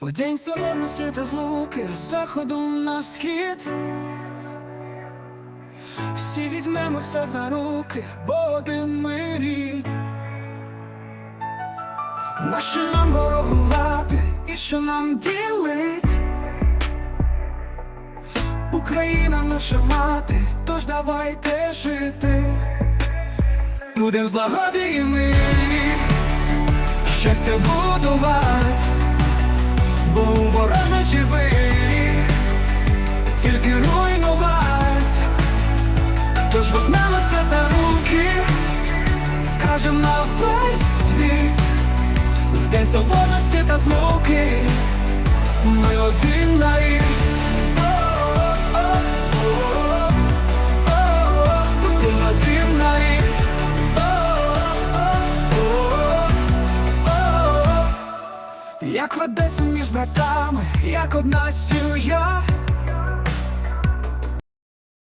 В день соборності та злуки з заходу на схід. Всі візьмемося за руки, бо один ми рід. Нащо нам ворогувати і що нам ділить? Україна наша мати, тож давайте жити. Будем злагоді і мирі, щастя будувати, бо у ворожничі вирі, тільки руйнувати. Тож возьмемося за руки, скажем на весь світ, в день свободності та злуки, Як ведеться між братами, як одна сім'я,